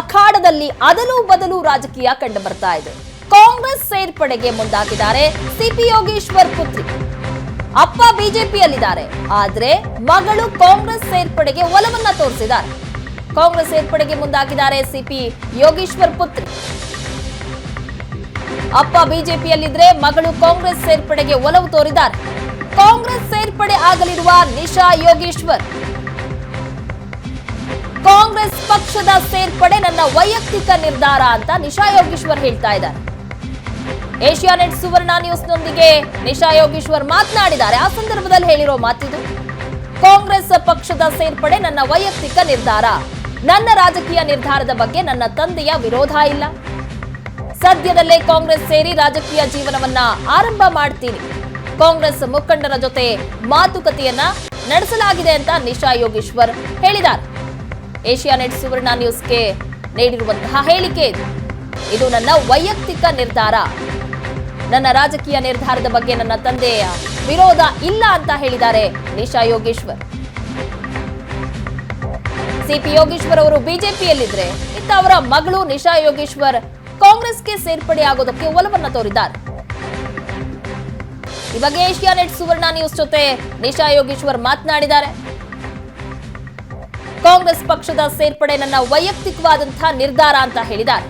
ಅಖಾಡದಲ್ಲಿ ಅದಲು ಬದಲು ರಾಜಕೀಯ ಕಂಡು ಬರ್ತಾ ಇದೆ. ಕಾಂಗ್ರೆಸ್ ಸೇರ್ಪಡೆಗೆ ಮುಂದಾಗಿದ್ದಾರೆ ಸಿಪಿ ಯೋಗೇಶ್ವರ್ ಪುತ್ರಿ. ಅಪ್ಪ ಬಿಜೆಪಿಯಲ್ಲಿದ್ದಾರೆ, ಆದ್ರೆ ಮಗಳು ಕಾಂಗ್ರೆಸ್ ಸೇರ್ಪಡೆಗೆ ಒಲವನ್ನ ತೋರಿಸಿದ್ದಾರೆ. ಕಾಂಗ್ರೆಸ್ ಸೇರ್ಪಡೆಗೆ ಮುಂದಾಗಿದ್ದಾರೆ ಸಿಪಿ ಯೋಗೇಶ್ವರ್ ಪುತ್ರಿ. ಅಪ್ಪ ಬಿಜೆಪಿಯಲ್ಲಿದ್ರೆ ಮಗಳು ಕಾಂಗ್ರೆಸ್ ಸೇರ್ಪಡೆಗೆ ಒಲವು ತೋರಿದ್ದಾರೆ. ಕಾಂಗ್ರೆಸ್ ಸೇರ್ಪಡೆ ಆಗಲಿರುವ ನಿಶಾ ಯೋಗೇಶ್ವರ್. ಕಾಂಗ್ರೆಸ್ ಪಕ್ಷದ ಸೇರ್ಪಡೆ ನನ್ನ ವೈಯಕ್ತಿಕ ನಿರ್ಧಾರ ಅಂತ ನಿಶಾ ಯೋಗೇಶ್ವರ್ ಹೇಳ್ತಾ ಇದ್ದಾರೆ. ಏಷ್ಯಾನೆಟ್ ಸುವರ್ಣ ನ್ಯೂಸ್ನೊಂದಿಗೆ ನಿಶಾ ಯೋಗೇಶ್ವರ್ ಮಾತನಾಡಿದ್ದಾರೆ. ಆ ಸಂದರ್ಭದಲ್ಲಿ ಹೇಳಿರೋ ಮಾತಿದು, ಕಾಂಗ್ರೆಸ್ ಪಕ್ಷದ ಸೇರ್ಪಡೆ ನನ್ನ ವೈಯಕ್ತಿಕ ನಿರ್ಧಾರ. ನನ್ನ ರಾಜಕೀಯ ನಿರ್ಧಾರದ ಬಗ್ಗೆ ನನ್ನ ತಂದೆಯ ವಿರೋಧ ಇಲ್ಲ. ಸದ್ಯದಲ್ಲೇ ಕಾಂಗ್ರೆಸ್ ಸೇರಿ ರಾಜಕೀಯ ಜೀವನವನ್ನ ಆರಂಭ ಮಾಡ್ತೀನಿ. ಕಾಂಗ್ರೆಸ್ ಮುಖಂಡರ ಜೊತೆ ಮಾತುಕತೆಯನ್ನ ನಡೆಸಲಾಗಿದೆ ಅಂತ ನಿಶಾ ಯೋಗೇಶ್ವರ್ ಹೇಳಿದ್ದಾರೆ. ಏಷ್ಯಾನೆಟ್ ಸುವರ್ಣ ನ್ಯೂಸ್ಗೆ ನೀಡಿರುವಂತಹ ಹೇಳಿಕೆ ಇದು. ಇದು ನನ್ನ ವೈಯಕ್ತಿಕ ನಿರ್ಧಾರ. ನನ್ನ ರಾಜಕೀಯ ನಿರ್ಧಾರದ ಬಗ್ಗೆ ನನ್ನ ತಂದೆಯ ವಿರೋಧ ಇಲ್ಲ ಅಂತ ಹೇಳಿದ್ದಾರೆ ನಿಶಾ ಯೋಗೇಶ್ವರ್. ಸಿಪಿ ಯೋಗೇಶ್ವರ್ ಅವರು ಬಿಜೆಪಿಯಲ್ಲಿದ್ರೆ ಇತ್ತ ಅವರ ಮಗಳು ನಿಶಾ ಯೋಗೇಶ್ವರ್ ಕಾಂಗ್ರೆಸ್ಗೆ ಸೇರ್ಪಡೆ ಆಗೋದಕ್ಕೆ ಒಲವನ್ನ ತೋರಿದ್ದಾರೆ. ಈ ಬಗ್ಗೆ ಏಷ್ಯಾನೆಟ್ ಸುವರ್ಣ ನ್ಯೂಸ್ ಜೊತೆ ನಿಶಾ ಯೋಗೇಶ್ವರ್ ಮಾತನಾಡಿದ್ದಾರೆ. ಕಾಂಗ್ರೆಸ್ ಪಕ್ಷದ ಸೇರ್ಪಡೆ ನನ್ನ ವೈಯಕ್ತಿಕವಾದಂತಹ ನಿರ್ಧಾರ ಅಂತ ಹೇಳಿದ್ದಾರೆ.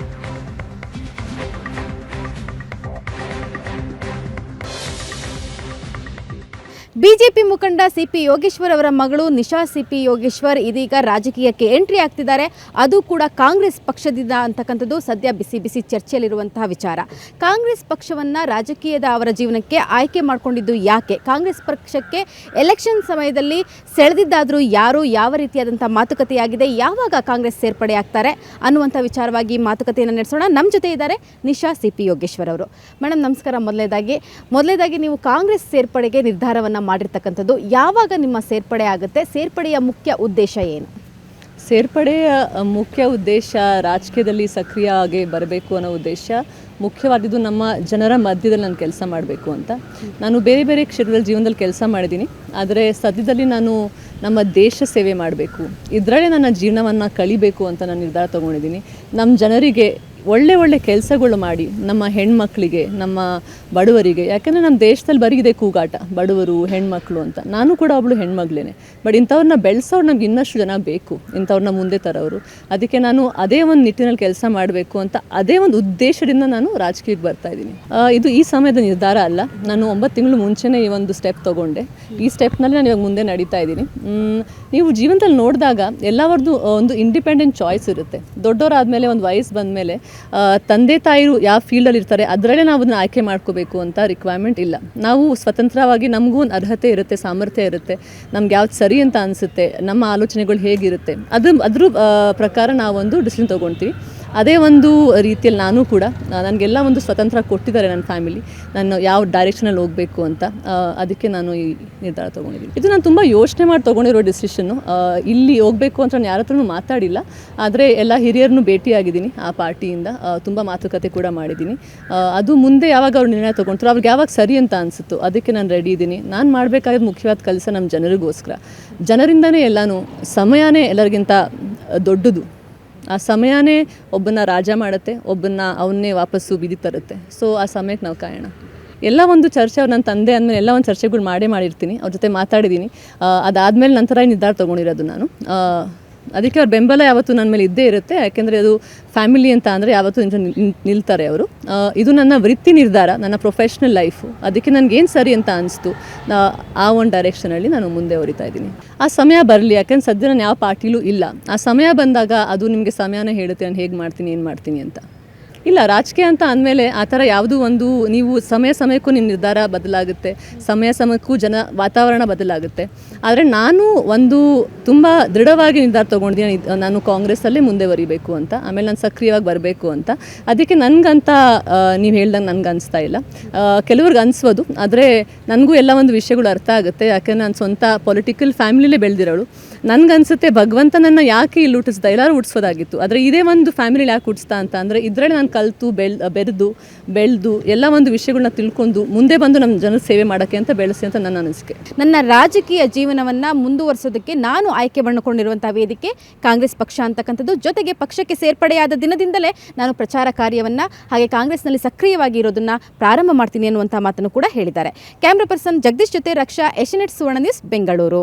ಬಿಜೆಪಿ ಮುಖಂಡ ಸಿಪಿ ಯೋಗೇಶ್ವರ್ ಅವರ ಮಗಳು ನಿಶಾ ಸಿಪಿ ಯೋಗೇಶ್ವರ್ ಇದೀಗ ರಾಜಕೀಯಕ್ಕೆ ಎಂಟ್ರಿ ಆಗ್ತಿದ್ದಾರೆ. ಅದು ಕೂಡ ಕಾಂಗ್ರೆಸ್ ಪಕ್ಷದಿಂದ ಅಂತಕ್ಕಂಥದ್ದು ಸದ್ಯ ಬಿಸಿ ಬಿಸಿ ಚರ್ಚೆಯಲ್ಲಿರುವಂತಹ ವಿಚಾರ. ಕಾಂಗ್ರೆಸ್ ಪಕ್ಷವನ್ನು ರಾಜಕೀಯದ ಅವರ ಜೀವನಕ್ಕೆ ಆಯ್ಕೆ ಮಾಡಿಕೊಂಡಿದ್ದು ಯಾಕೆ? ಕಾಂಗ್ರೆಸ್ ಪಕ್ಷಕ್ಕೆ ಎಲೆಕ್ಷನ್ ಸಮಯದಲ್ಲಿ ಸೆಳೆದಿದ್ದಾದರೂ ಯಾರು ಯಾವ ರೀತಿಯಾದಂಥ ಮಾತುಕತೆಯಾಗಿದೆ? ಯಾವಾಗ ಕಾಂಗ್ರೆಸ್ ಸೇರ್ಪಡೆ ಆಗ್ತಾರೆ? ಅನ್ನುವಂಥ ವಿಚಾರವಾಗಿ ಮಾತುಕತೆಯನ್ನು ನಡೆಸೋಣ. ನಮ್ಮ ಜೊತೆ ಇದ್ದಾರೆ ನಿಶಾ ಸಿ ಪಿ ಯೋಗೇಶ್ವರ್ ಅವರು. ಮೇಡಮ್ ನಮಸ್ಕಾರ. ಮೊದಲೇದಾಗಿ ಮೊದಲೇದಾಗಿ ನೀವು ಕಾಂಗ್ರೆಸ್ ಸೇರ್ಪಡೆಗೆ ನಿರ್ಧಾರವನ್ನು ಮಾಡಿರ್ತಕ್ಕಂಥದ್ದು. ಯಾವಾಗ ನಿಮ್ಮ ಸೇರ್ಪಡೆ ಆಗುತ್ತೆ? ಸೇರ್ಪಡೆಯ ಮುಖ್ಯ ಉದ್ದೇಶ ಏನು? ಸೇರ್ಪಡೆಯ ಮುಖ್ಯ ಉದ್ದೇಶ ರಾಜಕೀಯದಲ್ಲಿ ಆಗಿ ಬರಬೇಕು ಅನ್ನೋ ಉದ್ದೇಶ. ಮುಖ್ಯವಾದದ್ದು ನಮ್ಮ ಜನರ ಮಧ್ಯದಲ್ಲಿ ನಾನು ಕೆಲಸ ಮಾಡಬೇಕು ಅಂತ. ನಾನು ಬೇರೆ ಬೇರೆ ಕ್ಷೇತ್ರದಲ್ಲಿ ಜೀವನದಲ್ಲಿ ಕೆಲಸ ಮಾಡಿದ್ದೀನಿ. ಆದರೆ ಸದ್ಯದಲ್ಲಿ ನಾನು ನಮ್ಮ ದೇಶ ಸೇವೆ ಮಾಡಬೇಕು. ಇದರಲ್ಲೇ ನನ್ನ ಜೀವನವನ್ನು ಕಳಿಬೇಕು ಅಂತ ನಾನು ನಿರ್ಧಾರ ತೊಗೊಂಡಿದ್ದೀನಿ. ನಮ್ಮ ಜನರಿಗೆ ಒಳ್ಳೆ ಒಳ್ಳೆ ಕೆಲಸಗಳು ಮಾಡಿ ನಮ್ಮ ಹೆಣ್ಮಕ್ಳಿಗೆ, ನಮ್ಮ ಬಡವರಿಗೆ, ಯಾಕಂದರೆ ನಮ್ಮ ದೇಶದಲ್ಲಿ ಬರೀ ಕೂಗಾಟ, ಬಡವರು, ಹೆಣ್ಮಕ್ಳು ಅಂತ. ನಾನು ಕೂಡ ಒಬ್ಳು ಹೆಣ್ಮಗ್ಳೇನೆ. ಬಟ್ ಇಂಥವ್ರನ್ನ ಬೆಳೆಸೋರು ನಮ್ಗೆ ಇನ್ನಷ್ಟು ಜನ ಬೇಕು ಇಂಥವ್ರನ್ನ ಮುಂದೆ ತರೋರು. ಅದಕ್ಕೆ ನಾನು ಅದೇ ಒಂದು ನಿಟ್ಟಿನಲ್ಲಿ ಕೆಲಸ ಮಾಡಬೇಕು ಅಂತ ಅದೇ ಒಂದು ಉದ್ದೇಶದಿಂದ ನಾನು ರಾಜಕೀಯಕ್ಕೆ ಬರ್ತಾ ಇದ್ದೀನಿ. ಇದು ಈ ಸಮಯದ ನಿರ್ಧಾರ ಅಲ್ಲ. ನಾನು ಒಂಬತ್ತು ತಿಂಗಳು ಮುಂಚೆನೇ ಈ ಒಂದು ಸ್ಟೆಪ್ ತೊಗೊಂಡೆ. ಈ ಸ್ಟೆಪ್ನಲ್ಲಿ ನಾನು ಇವಾಗ ಮುಂದೆ ನಡೀತಾ ಇದ್ದೀನಿ. ನೀವು ಜೀವನದಲ್ಲಿ ನೋಡಿದಾಗ ಎಲ್ಲವರದ್ದು ಒಂದು ಇಂಡಿಪೆಂಡೆಂಟ್ ಚಾಯ್ಸ್ ಇರುತ್ತೆ. ದೊಡ್ಡವರಾದಮೇಲೆ ಒಂದು ವಯಸ್ಸು ಬಂದಮೇಲೆ ತಂದೆ ತಾಯಿರು ಯಾವ ಫೀಲ್ಡಲ್ಲಿ ಇರ್ತಾರೆ, ಅದರಲ್ಲೇ ನಾವು ಅದನ್ನು ಆಯ್ಕೆ ಮಾಡ್ಕೋಬೇಕು ಅಂತ ರಿಕ್ವೈರ್ಮೆಂಟ್ ಇಲ್ಲ. ನಾವು ಸ್ವತಂತ್ರವಾಗಿ ನಮಗೂ ಒಂದು ಅರ್ಹತೆ ಇರುತ್ತೆ, ಸಾಮರ್ಥ್ಯ ಇರುತ್ತೆ, ನಮ್ಗೆ ಯಾವ್ದು ಸರಿ ಅಂತ ಅನಿಸುತ್ತೆ, ನಮ್ಮ ಆಲೋಚನೆಗಳು ಹೇಗಿರುತ್ತೆ, ಅದು, ಅದ್ರ ಪ್ರಕಾರ ನಾವೊಂದು ಡಿಸಿಷನ್ ತೊಗೊಳ್ತೀವಿ ಅದೇ ಒಂದು ರೀತಿಯಲ್ಲಿ ನಾನು ಕೂಡ ನನಗೆಲ್ಲ ಒಂದು ಸ್ವತಂತ್ರ ಕೊಟ್ಟಿದ್ದಾರೆ ನನ್ನ ಫ್ಯಾಮಿಲಿ. ನಾನು ಯಾವ ಡೈರೆಕ್ಷನಲ್ಲಿ ಹೋಗಬೇಕು ಅಂತ ಅದಕ್ಕೆ ನಾನು ಈ ನಿರ್ಧಾರ ತೊಗೊಂಡಿದ್ದೀನಿ. ಇದು ನಾನು ತುಂಬ ಯೋಚನೆ ಮಾಡಿ ತೊಗೊಂಡಿರೋ ಡಿಸಿಷನ್ನು ಇಲ್ಲಿ ಹೋಗಬೇಕು ಅಂತ ನಾನು ಯಾರ ಹತ್ರನೂ ಮಾತಾಡಿಲ್ಲ. ಆದರೆ ಎಲ್ಲ ಹಿರಿಯರನ್ನು ಭೇಟಿಯಾಗಿದ್ದೀನಿ ಆ ಪಾರ್ಟಿಯಿಂದ. ತುಂಬ ಮಾತುಕತೆ ಕೂಡ ಮಾಡಿದ್ದೀನಿ. ಅದು ಮುಂದೆ ಯಾವಾಗ ಅವ್ರು ನಿರ್ಣಯ ತೊಗೊಂಡ್ರು, ಅವ್ರಿಗೆ ಯಾವಾಗ ಸರಿ ಅಂತ ಅನಿಸುತ್ತೋ, ಅದಕ್ಕೆ ನಾನು ರೆಡಿ ಇದ್ದೀನಿ. ನಾನು ಮಾಡಬೇಕಾದ ಮುಖ್ಯವಾದ ಕೆಲಸ ನಮ್ಮ ಜನರಿಗೋಸ್ಕರ. ಜನರಿಂದನೇ ಎಲ್ಲನೂ, ಸಮಯನೇ ಎಲ್ಲರಿಗಿಂತ ದೊಡ್ಡದು. ಆ ಸಮಯನೇ ಒಬ್ಬನ ರಾಜ ಮಾಡುತ್ತೆ ಒಬ್ಬನ ಅವನ್ನೇ ವಾಪಸ್ಸು ಬಿದಿ ತರುತ್ತೆ. ಸೊ ಆ ಸಮಯಕ್ಕೆ ನಾವು ಕಾಯೋಣ ಎಲ್ಲ ಒಂದು ಚರ್ಚೆ ಅವ್ರು ನನ್ನ ತಂದೆ ಅಂದಮೇಲೆ ಎಲ್ಲ ಒಂದು ಚರ್ಚೆಗಳು ಮಾಡೇ ಮಾಡಿರ್ತೀನಿ, ಅವ್ರ ಜೊತೆ ಮಾತಾಡಿದ್ದೀನಿ ಅದಾದಮೇಲೆ ನಂತರ ನಿರ್ಧಾರ ತೊಗೊಂಡಿರೋದು ನಾನು. ಅದಕ್ಕೆ ಅವ್ರ ಬೆಂಬಲ ಯಾವತ್ತೂ ನನ್ನ ಮೇಲೆ ಇದ್ದೇ ಇರುತ್ತೆ. ಯಾಕೆಂದರೆ ಅದು ಫ್ಯಾಮಿಲಿ ಅಂತ ಅಂದರೆ ಯಾವತ್ತೂ ನಿಲ್ತಾರೆ ಅವರು. ಇದು ನನ್ನ ವೃತ್ತಿ ನಿರ್ಧಾರ, ನನ್ನ ಪ್ರೊಫೆಷ್ನಲ್ ಲೈಫು ಅದಕ್ಕೆ ನನಗೇನು ಸರಿ ಅಂತ ಅನಿಸ್ತು ಆ ಒಂದು ಡೈರೆಕ್ಷನಲ್ಲಿ ನಾನು ಮುಂದೆ ಹೊರಿತಾ ಇದ್ದೀನಿ. ಆ ಸಮಯ ಬರಲಿ, ಯಾಕೆಂದ್ರೆ ಸದ್ಯ ನಾನು ಯಾವ ಪಾರ್ಟಿಲೂ ಇಲ್ಲ. ಆ ಸಮಯ ಬಂದಾಗ ಅದು ನಿಮಗೆ ಸಮಯನ ಹೇಳುತ್ತೆ, ನಾನು ಹೇಗೆ ಮಾಡ್ತೀನಿ, ಏನು ಮಾಡ್ತೀನಿ ಅಂತ. ಇಲ್ಲ, ರಾಜಕೀಯ ಅಂತ ಅಂದಮೇಲೆ ಆ ಥರ ಯಾವುದೂ ಒಂದು ನೀವು ಸಮಯ ಸಮಯಕ್ಕೂ ನಿಮ್ಮ ನಿರ್ಧಾರ ಬದಲಾಗುತ್ತೆ. ಸಮಯ ಸಮಯಕ್ಕೂ ಜನ ವಾತಾವರಣ ಬದಲಾಗುತ್ತೆ. ಆದರೆ ನಾನು ಒಂದು ತುಂಬ ದೃಢವಾಗಿ ನಿರ್ಧಾರ ತೊಗೊಂಡಿದ್ದೀನಿ ನಾನು ಕಾಂಗ್ರೆಸ್ಸಲ್ಲೇ ಮುಂದೆ ಬರೀಬೇಕು ಅಂತ, ಆಮೇಲೆ ನಾನು ಸಕ್ರಿಯವಾಗಿ ಬರಬೇಕು ಅಂತ. ಅದಕ್ಕೆ ನನಗಂತ ನೀವು ಹೇಳ್ದಂಗೆ ನನಗೆ ಅನಿಸ್ತಾ ಇಲ್ಲ. ಕೆಲವ್ರಿಗೆ ಅನಿಸ್ಬೋದು, ಆದರೆ ನನಗೂ ಎಲ್ಲ ಒಂದು ವಿಷಯಗಳು ಅರ್ಥ ಆಗುತ್ತೆ. ಯಾಕೆಂದರೆ ನಾನು ಸ್ವಂತ ಪೊಲಿಟಿಕಲ್ ಫ್ಯಾಮಿಲಿಲೇ ಬೆಳೆದಿರೋಳು. ನನ್ಗನ್ಸುತ್ತೆ ಭಗವಂತನನ್ನ ಯಾಕೆ ಇಲ್ಲಿ ಹುಟ್ಟಿಸ್ದ ಎಲ್ಲರೂ ಹುಟ್ಟಿಸೋದಾಗಿತ್ತು. ಆದರೆ ಇದೇ ಒಂದು ಫ್ಯಾಮಿಲಿ ಯಾಕೆ ಹುಟ್ಟಿಸ್ತಾ ಅಂತ ಅಂದರೆ ಇದರಲ್ಲಿ ನಾನು ಕಲಿತು, ಬೆಳ್, ಬೆರೆದು, ಬೆಳೆದು ಎಲ್ಲ ಒಂದು ವಿಷಯಗಳನ್ನ ತಿಳ್ಕೊಂಡು ಮುಂದೆ ಬಂದು ನಮ್ಮ ಜನರ ಸೇವೆ ಮಾಡೋಕ್ಕೆ ಅಂತ ಬೆಳೆಸಿ ಅಂತ ನನ್ನ ಅನಿಸಿಕೆ. ನನ್ನ ರಾಜಕೀಯ ಜೀವನವನ್ನು ಮುಂದುವರಿಸೋದಕ್ಕೆ ನಾನು ಆಯ್ಕೆ ಮಾಡಿಕೊಂಡಿರುವಂಥ ವೇದಿಕೆ ಕಾಂಗ್ರೆಸ್ ಪಕ್ಷ ಅಂತಕ್ಕಂಥದ್ದು. ಜೊತೆಗೆ ಪಕ್ಷಕ್ಕೆ ಸೇರ್ಪಡೆಯಾದ ದಿನದಿಂದಲೇ ನಾನು ಪ್ರಚಾರ ಕಾರ್ಯವನ್ನು ಹಾಗೆ ಕಾಂಗ್ರೆಸ್ನಲ್ಲಿ ಸಕ್ರಿಯವಾಗಿ ಇರೋದನ್ನು ಪ್ರಾರಂಭ ಮಾಡ್ತೀನಿ ಅನ್ನುವಂಥ ಮಾತನ್ನು ಕೂಡ ಹೇಳಿದ್ದಾರೆ. ಕ್ಯಾಮ್ರಾ ಪರ್ಸನ್ ಜಗದೀಶ್ ಜೊತೆ Raksha Asianet Suvarna news, Bengaluru.